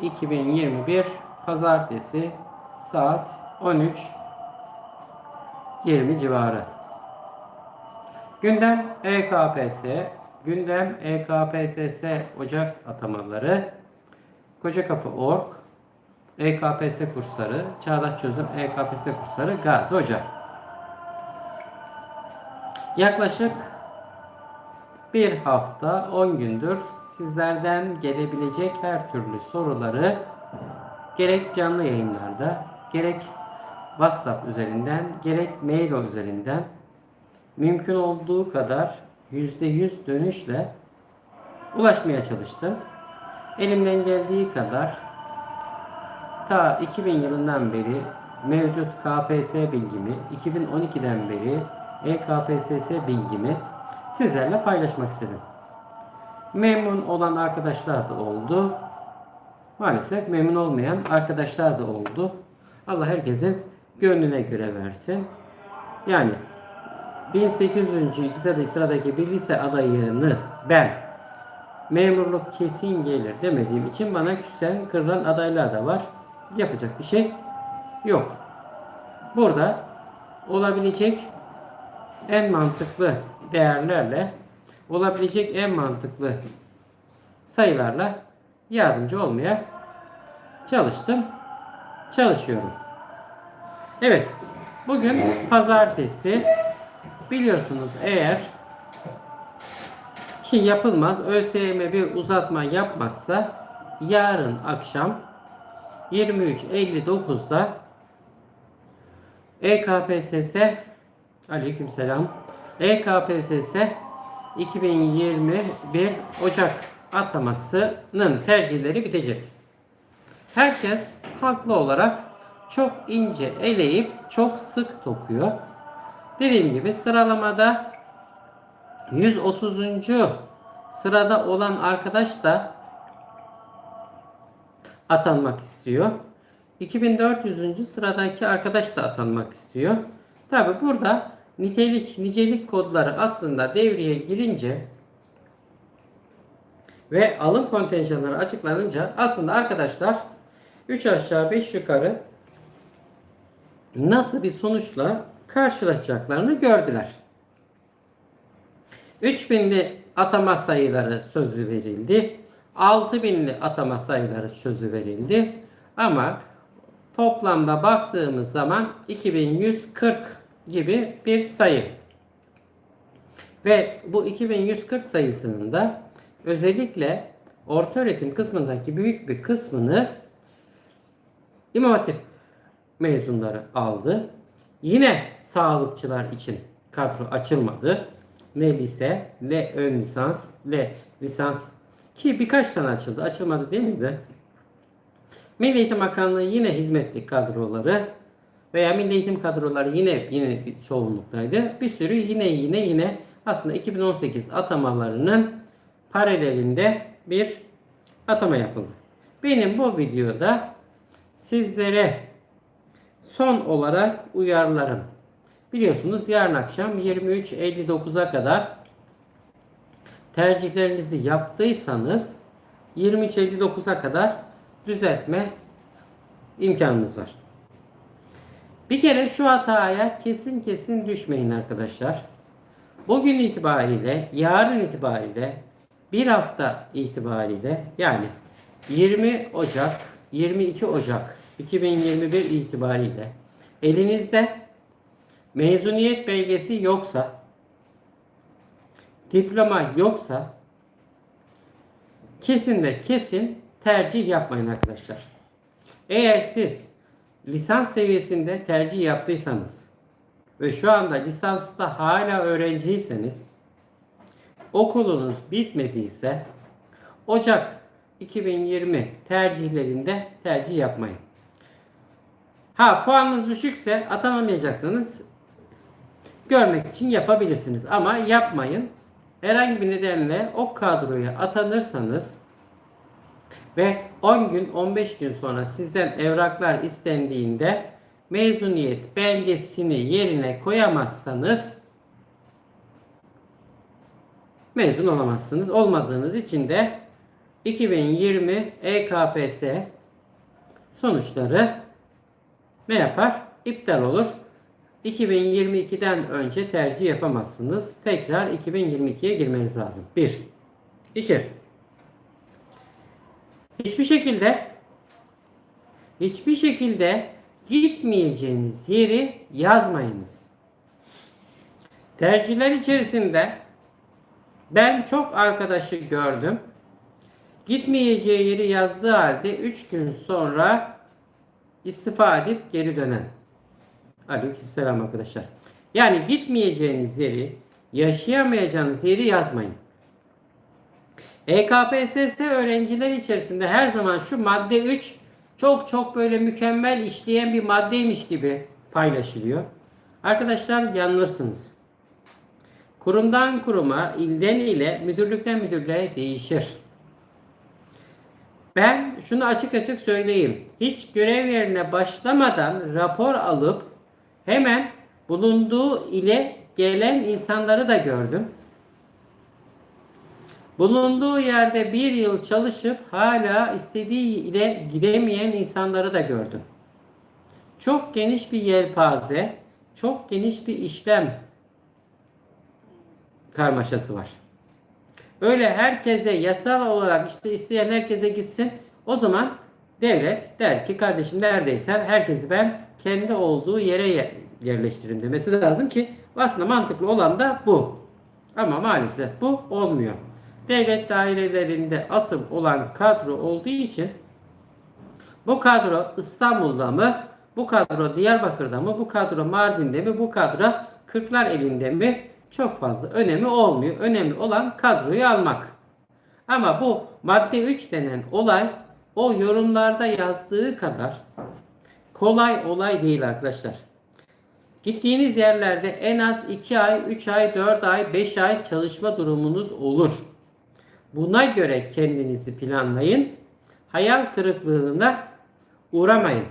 2021 Pazartesi saat 13 20 civarı. Gündem EKPS, gündem EKPSS Ocak atamaları, Koca Kapı Org, EKPS kursları, Çağdaş Çözüm EKPS kursları Gazi Hoca. Yaklaşık bir hafta 10 gündür sizlerden gelebilecek her türlü soruları gerek canlı yayınlarda, gerek WhatsApp üzerinden, gerek mail üzerinden mümkün olduğu kadar %100 dönüşle ulaşmaya çalıştım. Elimden geldiği kadar ta 2000 yılından beri mevcut KPSS bilgimi, 2012'den beri EKPSS bilgimi sizlerle paylaşmak istedim. Memnun olan arkadaşlar da oldu. Maalesef memnun olmayan arkadaşlar da oldu. Allah herkesin gönlüne göre versin. Yani 1800. lisede sıradaki bir lise adayını ben memurluk kesin gelir demediğim için bana küsen kırılan adaylar da var. Yapacak bir şey yok. Burada olabilecek en mantıklı değerlerle olabilecek en mantıklı sayılarla yardımcı olmaya çalıştım. Çalışıyorum. Evet. Bugün pazartesi biliyorsunuz eğer ki yapılmaz ÖSYM bir uzatma yapmazsa yarın akşam 23.59'da E EKPSS Aleykümselam EKPSS 2021 Ocak atamasının tercihleri bitecek. Herkes haklı olarak çok ince eleyip çok sık dokuyor. Dediğim gibi sıralamada 130. sırada olan arkadaş da atanmak istiyor. 2400. sıradaki arkadaş da atanmak istiyor. Tabi burada nitelik, nicelik kodları aslında devreye girince ve alım kontenjanları açıklanınca aslında arkadaşlar 3 aşağı 5 yukarı nasıl bir sonuçla karşılaşacaklarını gördüler. 3000'li atama sayıları sözü verildi. 6000'li atama sayıları sözü verildi. Ama toplamda baktığımız zaman 2140 gibi bir sayı. Ve bu 2140 sayısının da özellikle orta öğretim kısmındaki büyük bir kısmını İmam Hatip mezunları aldı. Yine sağlıkçılar için kadro açılmadı. Ne lise, ne ön lisans, ne lisans ki birkaç tane açıldı. Açılmadı değil miydi? Milli Eğitim Bakanlığı yine hizmetli kadroları veya Milli Eğitim kadroları yine yine çoğunluktaydı. Bir sürü yine yine yine aslında 2018 atamalarının paralelinde bir atama yapıldı. Benim bu videoda sizlere son olarak uyarlarım. Biliyorsunuz yarın akşam 23.59'a kadar tercihlerinizi yaptıysanız 23.59'a kadar düzeltme imkanınız var. Bir kere şu hataya kesin kesin düşmeyin arkadaşlar. Bugün itibariyle, yarın itibariyle, bir hafta itibariyle yani 20 Ocak, 22 Ocak 2021 itibariyle elinizde mezuniyet belgesi yoksa, diploma yoksa kesin ve kesin tercih yapmayın arkadaşlar. Eğer siz lisans seviyesinde tercih yaptıysanız ve şu anda lisansta hala öğrenciyseniz okulunuz bitmediyse Ocak 2020 tercihlerinde tercih yapmayın. Ha puanınız düşükse atanamayacaksınız. Görmek için yapabilirsiniz ama yapmayın. Herhangi bir nedenle o kadroya atanırsanız ve 10 gün 15 gün sonra sizden evraklar istendiğinde mezuniyet belgesini yerine koyamazsanız mezun olamazsınız. Olmadığınız için de 2020 EKPS sonuçları ne yapar? İptal olur. 2022'den önce tercih yapamazsınız. Tekrar 2022'ye girmeniz lazım. 1. 2. Hiçbir şekilde hiçbir şekilde gitmeyeceğiniz yeri yazmayınız. Tercihler içerisinde ben çok arkadaşı gördüm. Gitmeyeceği yeri yazdığı halde 3 gün sonra istifa edip geri dönen. Aleykümselam arkadaşlar. Yani gitmeyeceğiniz yeri, yaşayamayacağınız yeri yazmayın. EKPSS öğrenciler içerisinde her zaman şu madde 3 çok çok böyle mükemmel işleyen bir maddeymiş gibi paylaşılıyor. Arkadaşlar yanılırsınız. Kurumdan kuruma, ilden ile, müdürlükten müdürlüğe değişir. Ben şunu açık açık söyleyeyim. Hiç görev yerine başlamadan rapor alıp hemen bulunduğu ile gelen insanları da gördüm. Bulunduğu yerde bir yıl çalışıp hala istediği ile gidemeyen insanları da gördüm. Çok geniş bir yelpaze, çok geniş bir işlem karmaşası var. Öyle herkese yasal olarak işte isteyen herkese gitsin. O zaman devlet der ki kardeşim neredeysen herkesi ben kendi olduğu yere yerleştirin demesi lazım ki aslında mantıklı olan da bu. Ama maalesef bu olmuyor. Devlet dairelerinde asıl olan kadro olduğu için bu kadro İstanbul'da mı, bu kadro Diyarbakır'da mı, bu kadro Mardin'de mi, bu kadro Kırklar elinde mi çok fazla önemi olmuyor. Önemli olan kadroyu almak. Ama bu madde 3 denen olay o yorumlarda yazdığı kadar kolay olay değil arkadaşlar. Gittiğiniz yerlerde en az 2 ay, 3 ay, 4 ay, 5 ay çalışma durumunuz olur. Buna göre kendinizi planlayın. Hayal kırıklığına uğramayın.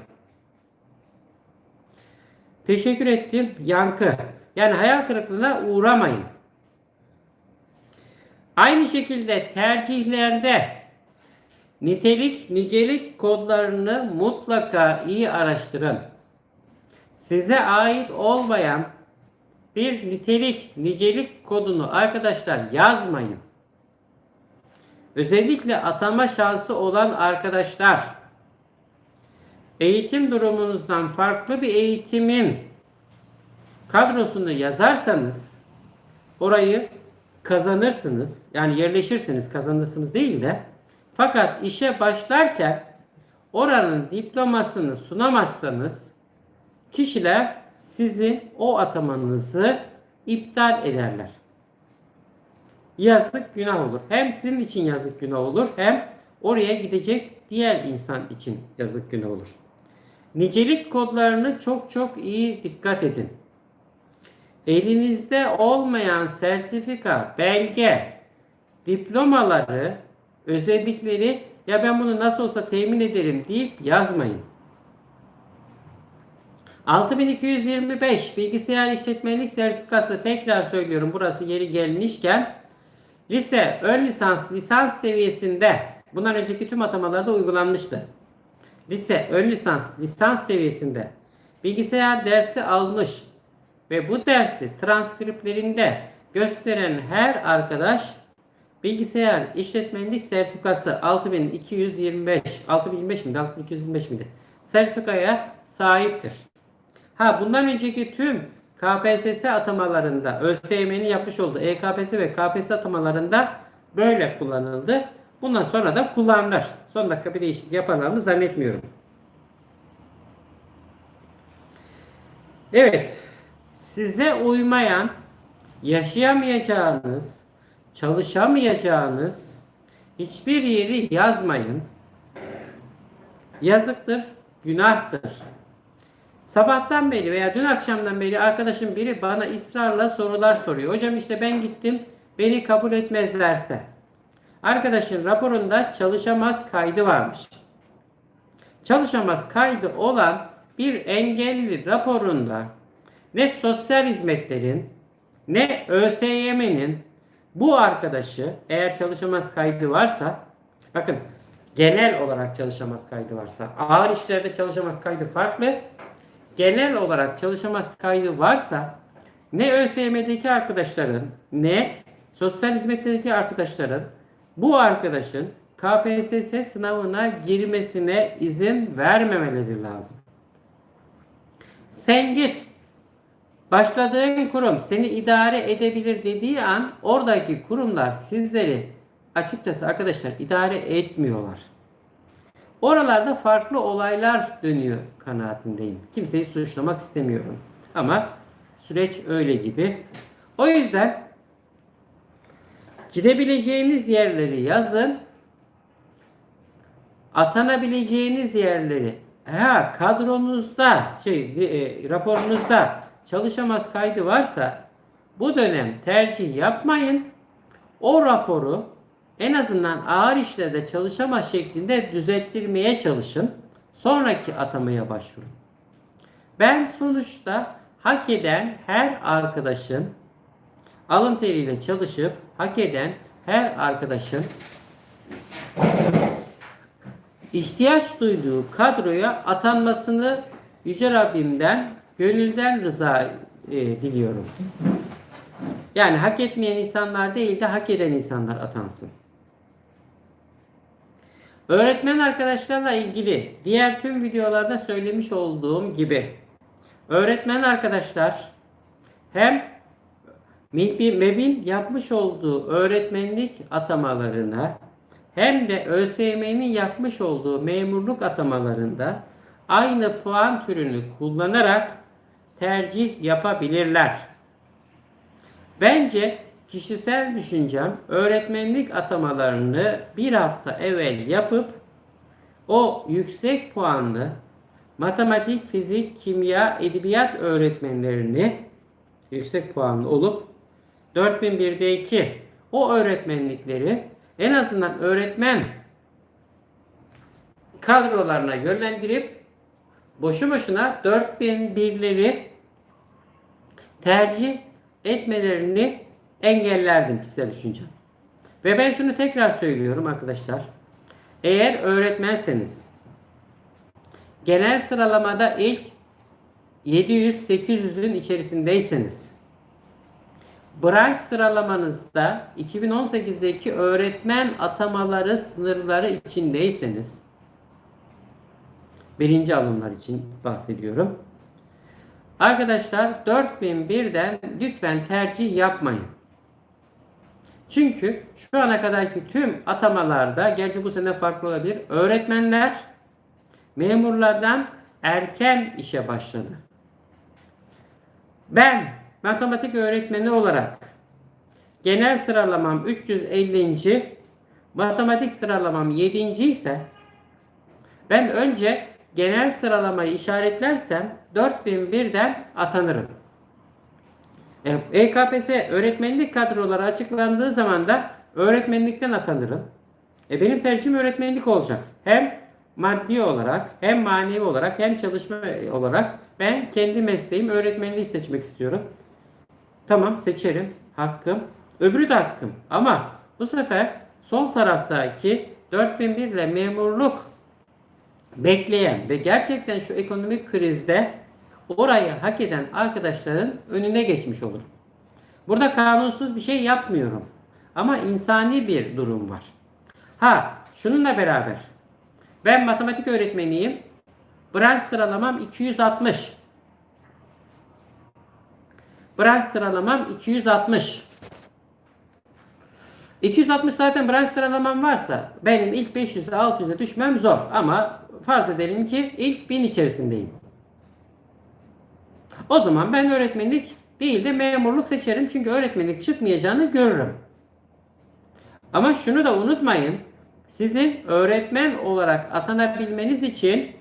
Teşekkür ettim. Yankı. Yani hayal kırıklığına uğramayın. Aynı şekilde tercihlerde nitelik, nicelik kodlarını mutlaka iyi araştırın. Size ait olmayan bir nitelik, nicelik kodunu arkadaşlar yazmayın. Özellikle atama şansı olan arkadaşlar eğitim durumunuzdan farklı bir eğitimin kadrosunu yazarsanız orayı kazanırsınız. Yani yerleşirsiniz, kazanırsınız değil de fakat işe başlarken oranın diplomasını sunamazsanız kişiler sizin o atamanızı iptal ederler. Yazık günah olur. Hem sizin için yazık günah olur hem oraya gidecek diğer insan için yazık günah olur. Nicelik kodlarını çok çok iyi dikkat edin. Elinizde olmayan sertifika, belge, diplomaları, özellikleri ya ben bunu nasıl olsa temin ederim deyip yazmayın. 6225 bilgisayar işletmelik sertifikası tekrar söylüyorum burası yeri gelmişken lise, ön lisans, lisans seviyesinde bundan önceki tüm atamalarda uygulanmıştı. Lise, ön lisans, lisans seviyesinde bilgisayar dersi almış ve bu dersi transkriplerinde gösteren her arkadaş bilgisayar işletmenlik sertifikası 6225 6025 miydi 6225 miydi sertifikaya sahiptir. Ha bundan önceki tüm KPSS atamalarında ÖSYM'nin yapmış olduğu EKPS ve KPSS atamalarında böyle kullanıldı. Bundan sonra da kullanılır. Son dakika bir değişiklik yaparlarını zannetmiyorum. Evet. Size uymayan, yaşayamayacağınız, çalışamayacağınız hiçbir yeri yazmayın. Yazıktır, günahtır. Sabahtan beri veya dün akşamdan beri arkadaşım biri bana ısrarla sorular soruyor. Hocam işte ben gittim beni kabul etmezlerse. Arkadaşın raporunda çalışamaz kaydı varmış. Çalışamaz kaydı olan bir engelli raporunda ne sosyal hizmetlerin ne ÖSYM'nin bu arkadaşı eğer çalışamaz kaydı varsa Bakın genel olarak çalışamaz kaydı varsa ağır işlerde çalışamaz kaydı farklı. Genel olarak çalışamaz kaydı varsa ne ÖSYM'deki arkadaşların ne sosyal hizmetteki arkadaşların bu arkadaşın KPSS sınavına girmesine izin vermemeleri lazım. Sen git. Başladığın kurum seni idare edebilir dediği an oradaki kurumlar sizleri açıkçası arkadaşlar idare etmiyorlar. Oralarda farklı olaylar dönüyor kanaatindeyim. Kimseyi suçlamak istemiyorum. Ama süreç öyle gibi. O yüzden gidebileceğiniz yerleri yazın. Atanabileceğiniz yerleri ha kadronuzda şey e, raporunuzda çalışamaz kaydı varsa bu dönem tercih yapmayın. O raporu en azından ağır işlerde çalışamaz şeklinde düzelttirmeye çalışın. Sonraki atamaya başvurun. Ben sonuçta hak eden her arkadaşın alın teriyle çalışıp hak eden her arkadaşın ihtiyaç duyduğu kadroya atanmasını Yüce Rabbimden gönülden rıza e, diliyorum. Yani hak etmeyen insanlar değil de hak eden insanlar atansın. Öğretmen arkadaşlarla ilgili diğer tüm videolarda söylemiş olduğum gibi öğretmen arkadaşlar hem MEB'in yapmış olduğu öğretmenlik atamalarına hem de ÖSYM'nin yapmış olduğu memurluk atamalarında aynı puan türünü kullanarak tercih yapabilirler. Bence kişisel düşüncem öğretmenlik atamalarını bir hafta evvel yapıp o yüksek puanlı matematik, fizik, kimya, edebiyat öğretmenlerini yüksek puanlı olup 4001'de 2 o öğretmenlikleri en azından öğretmen kadrolarına yönlendirip boşu boşuna 4001'leri tercih etmelerini engellerdim kişisel düşüncem. Ve ben şunu tekrar söylüyorum arkadaşlar. Eğer öğretmenseniz genel sıralamada ilk 700-800'ün içerisindeyseniz branş sıralamanızda 2018'deki öğretmen atamaları sınırları içindeyseniz birinci alımlar için bahsediyorum. Arkadaşlar 4001'den lütfen tercih yapmayın. Çünkü şu ana kadarki tüm atamalarda, gerçi bu sene farklı olabilir, öğretmenler memurlardan erken işe başladı. Ben matematik öğretmeni olarak genel sıralamam 350. Matematik sıralamam 7. ise ben önce genel sıralamayı işaretlersem 4001'den atanırım. EKPS öğretmenlik kadroları açıklandığı zaman da öğretmenlikten atanırım. E benim tercihim öğretmenlik olacak. Hem maddi olarak hem manevi olarak hem çalışma olarak ben kendi mesleğim öğretmenliği seçmek istiyorum. Tamam seçerim. Hakkım. Öbürü de hakkım. Ama bu sefer sol taraftaki 4001 ile memurluk bekleyen ve gerçekten şu ekonomik krizde orayı hak eden arkadaşların önüne geçmiş olur. Burada kanunsuz bir şey yapmıyorum. Ama insani bir durum var. Ha, şununla beraber ben matematik öğretmeniyim. Branş sıralamam 260. Branş sıralamam 260. 260 zaten branş sıralamam varsa benim ilk 500'e 600'e düşmem zor ama farz edelim ki ilk 1000 içerisindeyim. O zaman ben öğretmenlik değil de memurluk seçerim çünkü öğretmenlik çıkmayacağını görürüm. Ama şunu da unutmayın. Sizin öğretmen olarak atanabilmeniz için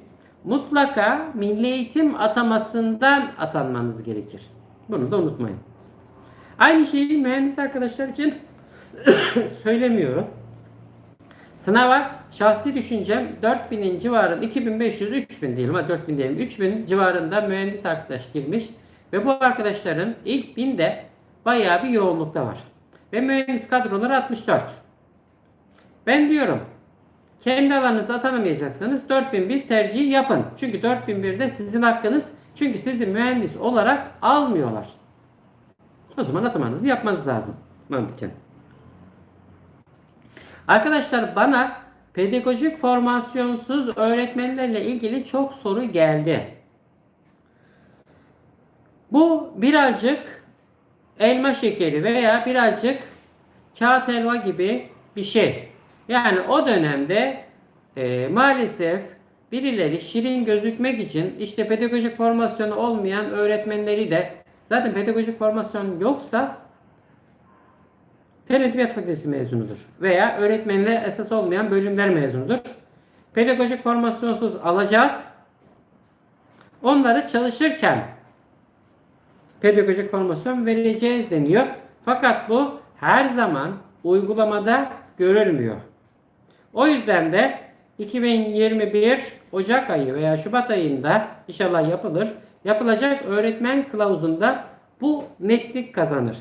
mutlaka milli eğitim atamasından atanmanız gerekir. Bunu da unutmayın. Aynı şeyi mühendis arkadaşlar için söylemiyorum. Sınava şahsi düşüncem 4000'in civarında 2500 3000 diyelim ama 4000 diyelim 3000 civarında mühendis arkadaş girmiş ve bu arkadaşların ilk binde bayağı bir yoğunlukta var. Ve mühendis kadroları 64. Ben diyorum kendi alanınıza atanamayacaksanız 4001 tercihi yapın. Çünkü 4001 de sizin hakkınız. Çünkü sizi mühendis olarak almıyorlar. O zaman atamanızı yapmanız lazım. Mantıken. Arkadaşlar bana pedagojik formasyonsuz öğretmenlerle ilgili çok soru geldi. Bu birazcık elma şekeri veya birazcık kağıt helva gibi bir şey. Yani o dönemde e, maalesef birileri şirin gözükmek için işte pedagojik formasyonu olmayan öğretmenleri de zaten pedagojik formasyon yoksa Fen Edebiyat Fakültesi mezunudur. Veya öğretmenle esas olmayan bölümler mezunudur. Pedagojik formasyonsuz alacağız. Onları çalışırken pedagojik formasyon vereceğiz deniyor. Fakat bu her zaman uygulamada görülmüyor. O yüzden de 2021 Ocak ayı veya Şubat ayında inşallah yapılır. Yapılacak öğretmen kılavuzunda bu netlik kazanır.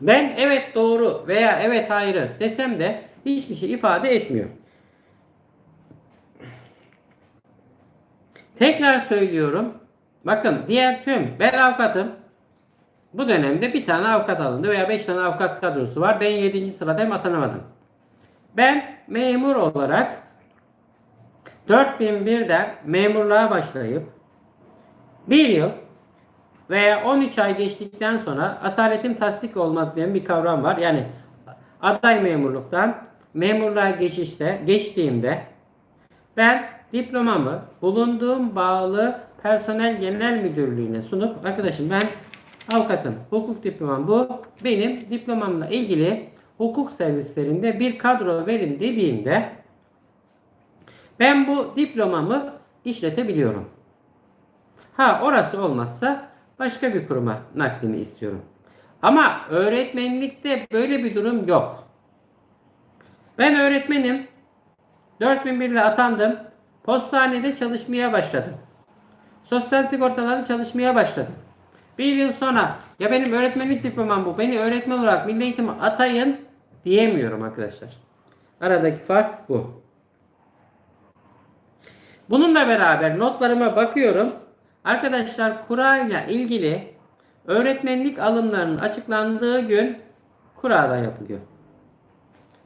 Ben evet doğru veya evet hayır desem de hiçbir şey ifade etmiyor. Tekrar söylüyorum. Bakın diğer tüm ben avukatım. Bu dönemde bir tane avukat alındı veya 5 tane avukat kadrosu var. Ben 7. sıradayım atanamadım. Ben memur olarak 4001'den memurluğa başlayıp 1 yıl veya 13 ay geçtikten sonra asaletim tasdik olmaz diye bir kavram var. Yani aday memurluktan memurluğa geçişte geçtiğimde ben diplomamı bulunduğum bağlı personel genel müdürlüğüne sunup arkadaşım ben avukatım hukuk diplomam bu benim diplomamla ilgili hukuk servislerinde bir kadro verin dediğimde ben bu diplomamı işletebiliyorum. Ha orası olmazsa başka bir kuruma naklimi istiyorum. Ama öğretmenlikte böyle bir durum yok. Ben öğretmenim. 4001 ile atandım. Postanede çalışmaya başladım. Sosyal sigortalarda çalışmaya başladım. Bir yıl sonra ya benim öğretmenlik diplomam bu. Beni öğretmen olarak milli eğitime atayın diyemiyorum arkadaşlar. Aradaki fark bu. Bununla beraber notlarıma bakıyorum. Arkadaşlar kura ile ilgili öğretmenlik alımlarının açıklandığı gün kurada yapılıyor.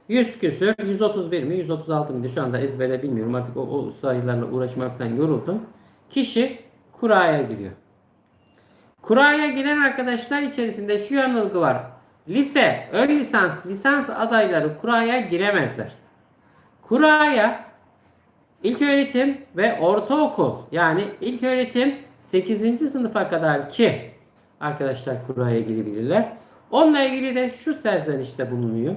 100 küsür, 131 mi, 136 mıydı şu anda ezbere bilmiyorum artık o, o sayılarla uğraşmaktan yoruldum. Kişi kuraya giriyor. Kuraya giren arkadaşlar içerisinde şu yanılgı var. Lise, ön lisans, lisans adayları kuraya giremezler. Kuraya ilk öğretim ve ortaokul yani ilk öğretim 8. sınıfa kadar ki arkadaşlar kuraya girebilirler. Onunla ilgili de şu serzenişte bulunuyor.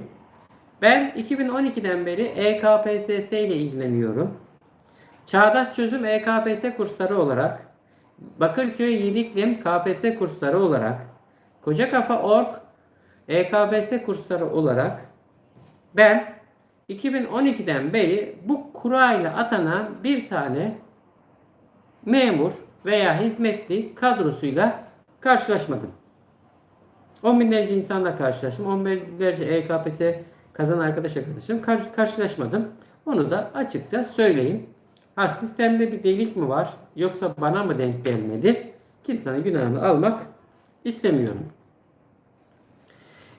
Ben 2012'den beri E EKPSS ile ilgileniyorum. Çağdaş Çözüm E EKPS kursları olarak, Bakırköy Yediklim KPS kursları olarak, Koca Kafa Org EKPS kursları olarak ben 2012'den beri bu kura ile atanan bir tane memur veya hizmetli kadrosuyla karşılaşmadım. On binlerce insanla karşılaştım. On binlerce EKPS kazan arkadaş arkadaşım kar- karşılaşmadım. Onu da açıkça söyleyeyim. Ha sistemde bir delik mi var yoksa bana mı denk gelmedi? Kimsenin günahını almak istemiyorum.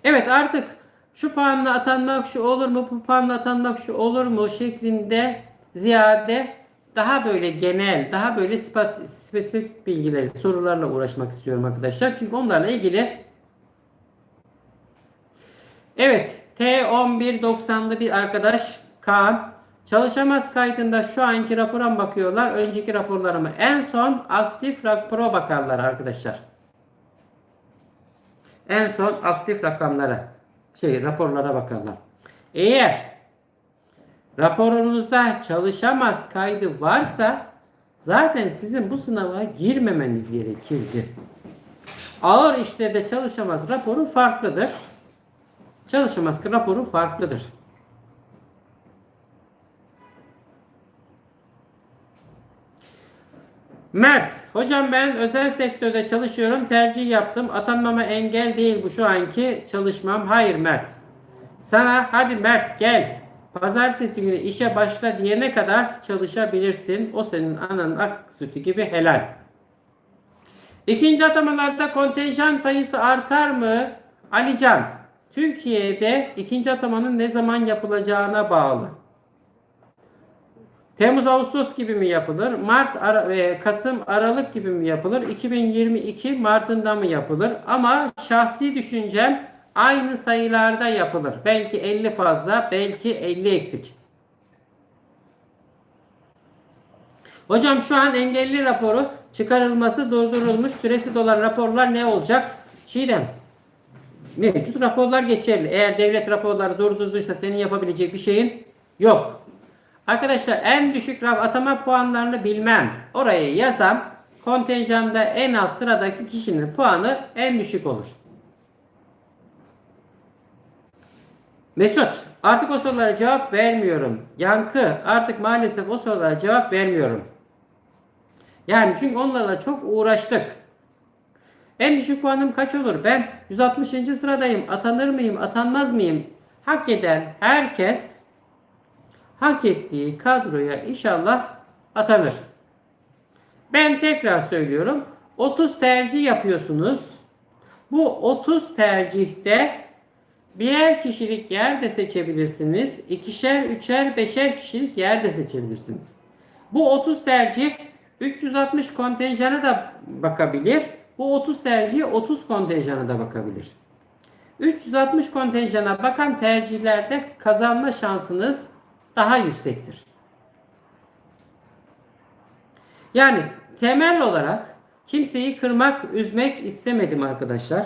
Evet artık şu puanla atanmak şu olur mu, bu puanla atanmak şu olur mu şeklinde ziyade daha böyle genel, daha böyle spesifik bilgileri, sorularla uğraşmak istiyorum arkadaşlar. Çünkü onlarla ilgili Evet, T1190'lı bir arkadaş Kaan çalışamaz kaydında şu anki rapora bakıyorlar. Önceki raporlarımı en son aktif rapora bakarlar arkadaşlar. En son aktif rakamlara, şey raporlara bakarlar. Eğer raporunuzda çalışamaz kaydı varsa zaten sizin bu sınava girmemeniz gerekirdi. Ağır işlerde çalışamaz raporu farklıdır. Çalışamaz raporu farklıdır. Mert, hocam ben özel sektörde çalışıyorum, tercih yaptım. Atanmama engel değil bu şu anki çalışmam. Hayır Mert. Sana hadi Mert gel. pazartesi günü işe başla diyene kadar çalışabilirsin. O senin ananın ak sütü gibi helal. İkinci atamalarda kontenjan sayısı artar mı? Alican, Türkiye'de ikinci atamanın ne zaman yapılacağına bağlı. Temmuz Ağustos gibi mi yapılır? Mart Ara- e, Kasım Aralık gibi mi yapılır? 2022 Mart'ında mı yapılır? Ama şahsi düşüncem aynı sayılarda yapılır. Belki 50 fazla, belki 50 eksik. Hocam şu an engelli raporu çıkarılması durdurulmuş süresi dolan raporlar ne olacak? Çiğdem. Mevcut raporlar geçerli. Eğer devlet raporları durdurduysa senin yapabilecek bir şeyin yok. Arkadaşlar en düşük raf atama puanlarını bilmem. Oraya yazan kontenjanda en alt sıradaki kişinin puanı en düşük olur. Mesut artık o sorulara cevap vermiyorum. Yankı artık maalesef o sorulara cevap vermiyorum. Yani çünkü onlarla çok uğraştık. En düşük puanım kaç olur? Ben 160. sıradayım. Atanır mıyım? Atanmaz mıyım? Hak eden herkes hak ettiği kadroya inşallah atanır. Ben tekrar söylüyorum. 30 tercih yapıyorsunuz. Bu 30 tercihte birer kişilik yer de seçebilirsiniz. İkişer, üçer, beşer kişilik yer de seçebilirsiniz. Bu 30 tercih 360 kontenjana da bakabilir. Bu 30 tercih 30 kontenjana da bakabilir. 360 kontenjana bakan tercihlerde kazanma şansınız daha yüksektir. Yani temel olarak kimseyi kırmak, üzmek istemedim arkadaşlar.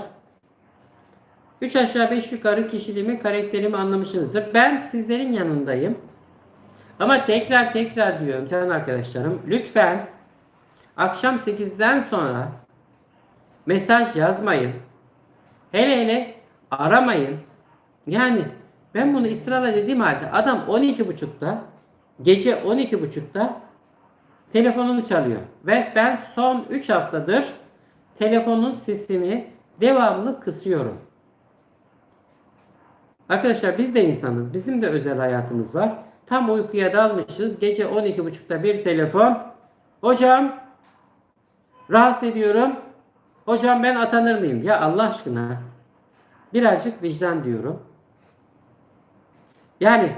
3 aşağı 5 yukarı kişiliğimi, karakterimi anlamışsınızdır. Ben sizlerin yanındayım. Ama tekrar tekrar diyorum can arkadaşlarım. Lütfen akşam 8'den sonra mesaj yazmayın. Hele hele aramayın. Yani ben bunu ısrarla dediğim halde adam 12.30'da gece 12.30'da telefonunu çalıyor. Ve ben son 3 haftadır telefonun sesini devamlı kısıyorum. Arkadaşlar biz de insanız. Bizim de özel hayatımız var. Tam uykuya dalmışız. Gece 12.30'da bir telefon. Hocam rahatsız ediyorum. Hocam ben atanır mıyım? Ya Allah aşkına birazcık vicdan diyorum. Yani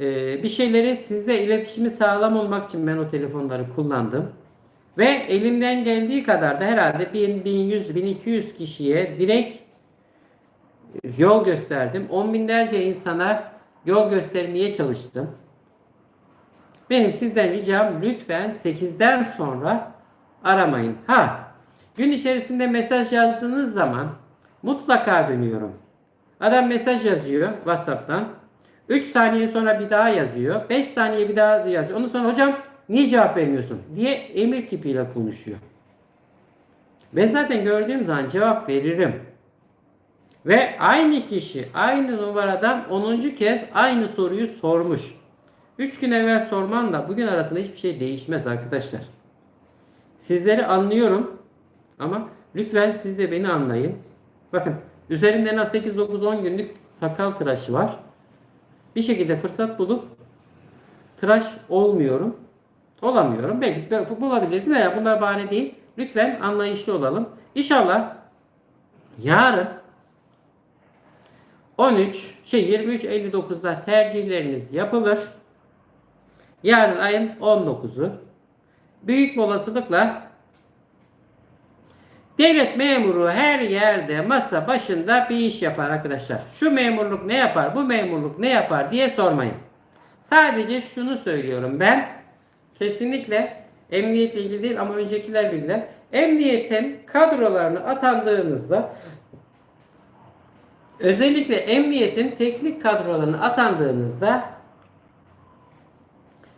e, bir şeyleri sizle iletişimi sağlam olmak için ben o telefonları kullandım. Ve elimden geldiği kadar da herhalde 1000, 1100, 1200 kişiye direkt yol gösterdim. On binlerce insana yol göstermeye çalıştım. Benim sizden ricam lütfen 8'den sonra aramayın. Ha, gün içerisinde mesaj yazdığınız zaman mutlaka dönüyorum. Adam mesaj yazıyor WhatsApp'tan. 3 saniye sonra bir daha yazıyor. 5 saniye bir daha yazıyor. Ondan sonra hocam niye cevap vermiyorsun diye emir kipiyle konuşuyor. Ben zaten gördüğüm zaman cevap veririm. Ve aynı kişi aynı numaradan 10. kez aynı soruyu sormuş. 3 gün evvel sormanla bugün arasında hiçbir şey değişmez arkadaşlar. Sizleri anlıyorum ama lütfen siz de beni anlayın. Bakın üzerimde en az 8, 9, 10 günlük sakal tıraşı var. Bir şekilde fırsat bulup tıraş olmuyorum. Olamıyorum. Belki bulabilirdim veya bunlar bahane değil. Lütfen anlayışlı olalım. İnşallah yarın 13 şey 23 59'da tercihleriniz yapılır. Yarın ayın 19'u. Büyük olasılıkla devlet memuru her yerde masa başında bir iş yapar arkadaşlar. Şu memurluk ne yapar, bu memurluk ne yapar diye sormayın. Sadece şunu söylüyorum ben. Kesinlikle emniyetle ilgili değil ama öncekiler bilirler. Emniyetin kadrolarını atandığınızda Özellikle emniyetin teknik kadrolarına atandığınızda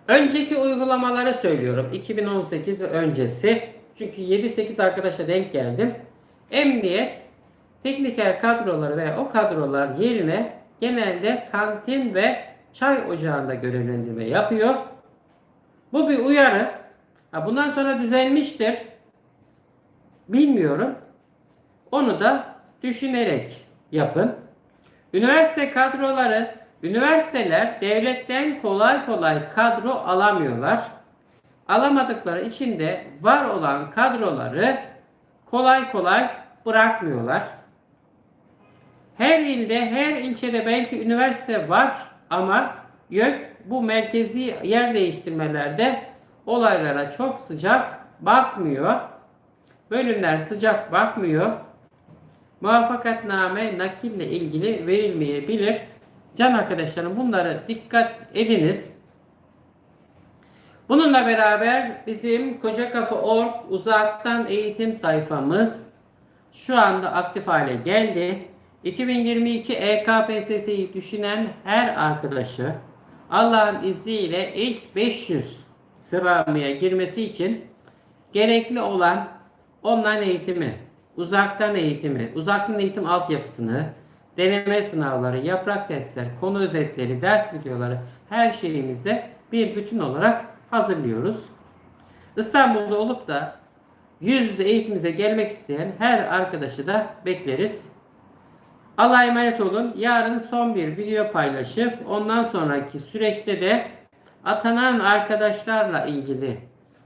önceki uygulamaları söylüyorum. 2018 ve öncesi. Çünkü 7-8 arkadaşa denk geldim. Emniyet tekniker kadroları ve o kadrolar yerine genelde kantin ve çay ocağında görevlendirme yapıyor. Bu bir uyarı. Bundan sonra düzelmiştir. Bilmiyorum. Onu da düşünerek yapın. Üniversite kadroları Üniversiteler devletten kolay kolay kadro alamıyorlar. Alamadıkları için de var olan kadroları kolay kolay bırakmıyorlar. Her ilde, her ilçede belki üniversite var ama YÖK bu merkezi yer değiştirmelerde olaylara çok sıcak bakmıyor. Bölümler sıcak bakmıyor. Muvaffakatname nakille ilgili verilmeyebilir. Can arkadaşlarım bunları dikkat ediniz. Bununla beraber bizim Koca Kafa Org uzaktan eğitim sayfamız şu anda aktif hale geldi. 2022 EKPSS'yi düşünen her arkadaşı Allah'ın izniyle ilk 500 sıralamaya girmesi için gerekli olan online eğitimi, uzaktan eğitimi, uzaktan eğitim altyapısını, deneme sınavları, yaprak testler, konu özetleri, ders videoları her şeyimizde bir bütün olarak hazırlıyoruz. İstanbul'da olup da yüz yüze eğitimimize gelmek isteyen her arkadaşı da bekleriz. Allah'a emanet olun. Yarın son bir video paylaşıp ondan sonraki süreçte de atanan arkadaşlarla ilgili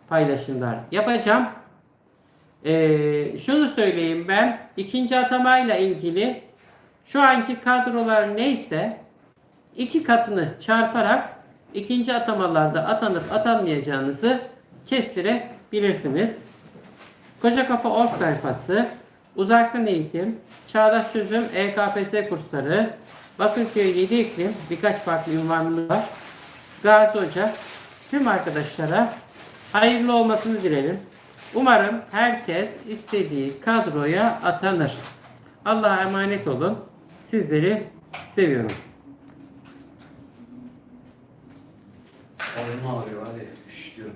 paylaşımlar yapacağım. Ee, şunu söyleyeyim ben ikinci atamayla ilgili şu anki kadrolar neyse iki katını çarparak ikinci atamalarda atanıp atanmayacağınızı kestirebilirsiniz. Koca Kafa Org sayfası, uzaktan eğitim, çağdaş çözüm, EKPS kursları, Bakırköy 7 iklim, birkaç farklı ünvanımız var. Gazi Hoca, tüm arkadaşlara hayırlı olmasını dilerim. Umarım herkes istediği kadroya atanır. Allah'a emanet olun. Sizleri seviyorum. 我点啊我哋嗰